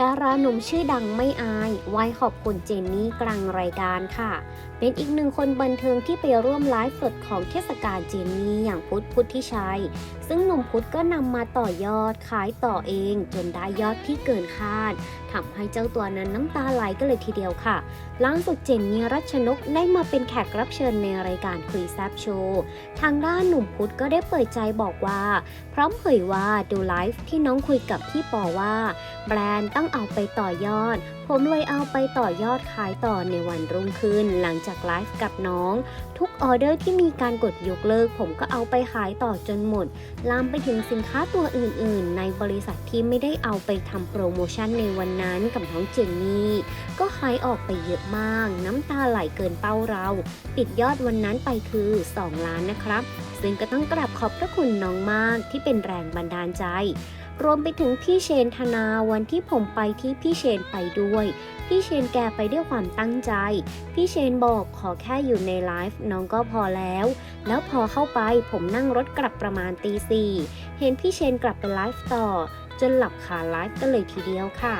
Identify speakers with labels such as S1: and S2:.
S1: ดาราหนุ่มชื่อดังไม่อายไหว้ขอบคุณเจนนี่กลางรายการค่ะ เป็นอีกหนึ่งคนบันเทิงที่ไปร่วมไลฟ์สดของเทศกาลเจนนี่อย่างพุทธพุทธิชัย ซึ่งหนุ่มพุทธก็นำมาต่อยอดขายต่อเอง จนได้ยอดที่เกินคาดทำให้เจ้าตัวนั้นน้ำตาไหลกันเลยทีเดียวค่ะล่าสุดเจนนี่รัชนกได้มาเป็นแขกรับเชิญในรายการคุยแซบโชว์ทางด้านหนุ่มพุทธก็ได้เปิดใจบอกว่า พร้อมเผยว่าดูไลฟ์ที่น้องคุยกับพี่ปอว่า แบรนด์ต้องเอาไปต่อยอด ผมเลยเอาไปต่อยอดขายต่อในวันรุ่งขึ้น หลังจากไลฟ์กับน้อง ทุกออเดอร์ที่มีการกดยกเลิก ผมก็เอาไปขายต่อจนหมด ลามไปถึงสินค้าตัวอื่น ๆ ในบริษัทที่ไม่ได้เอาไปทำโปรโมชั่นในวันนั้นกับน้องเจนนี่ก็ขายออกไปเยอะมาก น้ำตาไหลเกินเป้าเรา ปิดยอดวันนั้นไปคือ 2 ล้านนะครับ ซึ่งก็ต้องกราบขอบพระคุณน้องมากที่เป็นแรงบันดาลใจ รวมไปถึงพี่เชนธนาวันที่ผมไปที่พี่เชนไปด้วย พี่เชนแกไปด้วยความตั้งใจ พี่เชนบอกขอแค่อยู่ในไลฟ์น้องก็พอแล้ว แล้วพอเข้าไปผมนั่งรถกลับประมาณตีสี่เห็นพี่เชนกลับไปไลฟ์ต่อ จนหลับขาไลฟ์กันเลยทีเดียวค่ะ